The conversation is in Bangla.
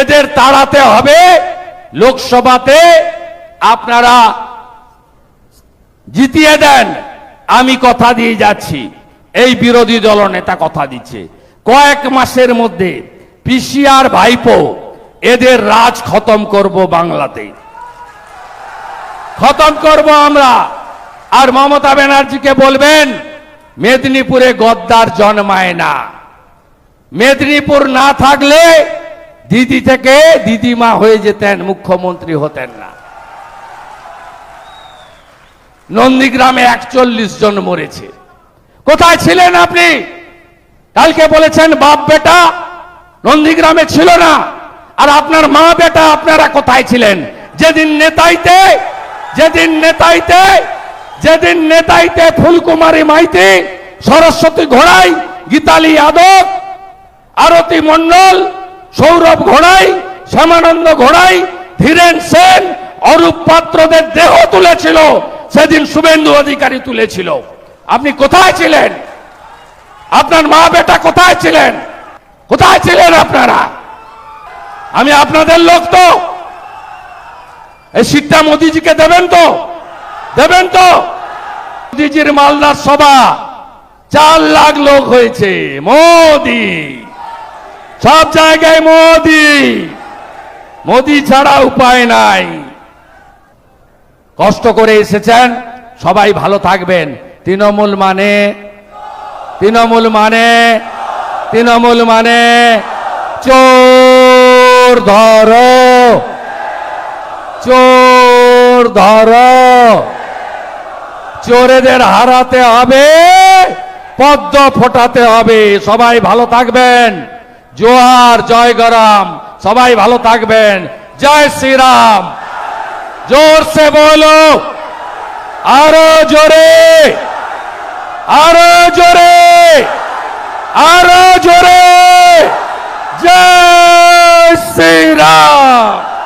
এদের তাড়াতে হবে। লোকসভাতে আপনারা জিতিয়ে দেন। আমি কথা দিয়ে যাচ্ছি। এই বিরোধী দল নেতা কথা দিচ্ছে। কয়েক মাসের মধ্যে পিসিআর ভাইপো এদের রাজ খতম করব বাংলাতে। খতম করব আমরা। আর মমতা ব্যানার্জিকে বলবেন, মেদিনীপুরে গদ্দার জন্মায় না। মেদিনীপুর না থাকলে দিদি থেকে দিদিমা হয়ে যেতেন মুখ্যমন্ত্রী হতেন না। নন্দীগ্রামে একচল্লিশ জন মরেছে। কোথায় ছিলেন আপনি? কালকে বলেছেন, বাপ বেটা নন্দীগ্রামে ছিল না। আর আপনার মা বেটা, আপনারা কোথায় ছিলেন? যেদিন নেতাইতে যেদিন নেতাইতে যেদিন নেতাইতে ফুলকুমারী মাইতি, সরস্বতী ঘোড়াই, গীতালি যাদব আরতি মণ্ডল সৌরভ ঘোড়াই, শ্যামানন্দ ঘোড়াই, ধীরেন সেন, অরূপ পাত্রদের দেহ তুলেছিল, সেদিন শুভেন্দু অধিকারী তুলেছিল। আপনি কোথায় ছিলেন? আপনার মা বেটা কোথায় ছিলেন? কোথায় ছিলেন আপনারা? আমি আপনাদের লোক তো। এই সিটটা মোদিজিকে দেবেন তো? দেবেন তো? মোদিজির মালদার সভা, চার লাখ লোক হয়েছে, মোদি। সব জায়গায় মোদি। মোদি ছাড়া উপায় নাই। কষ্ট করে এসেছেন, সবাই ভালো থাকবেন। তৃণমূল মানে? তৃণমূল মানে? তৃণমূল মানে? চোর ধরো। চোর ধরো। চোরেদের হারাতে হবে, পদ্ম ফোটাতে হবে। সবাই ভালো থাকবেন। জোহার জয় গরম। সবাই ভালো থাকবেন। জয় শ্রীরাম। জোর সে বলো। আরও জোরে। আরও জোরে। আরও জোরে। জয় শ্রীরাম।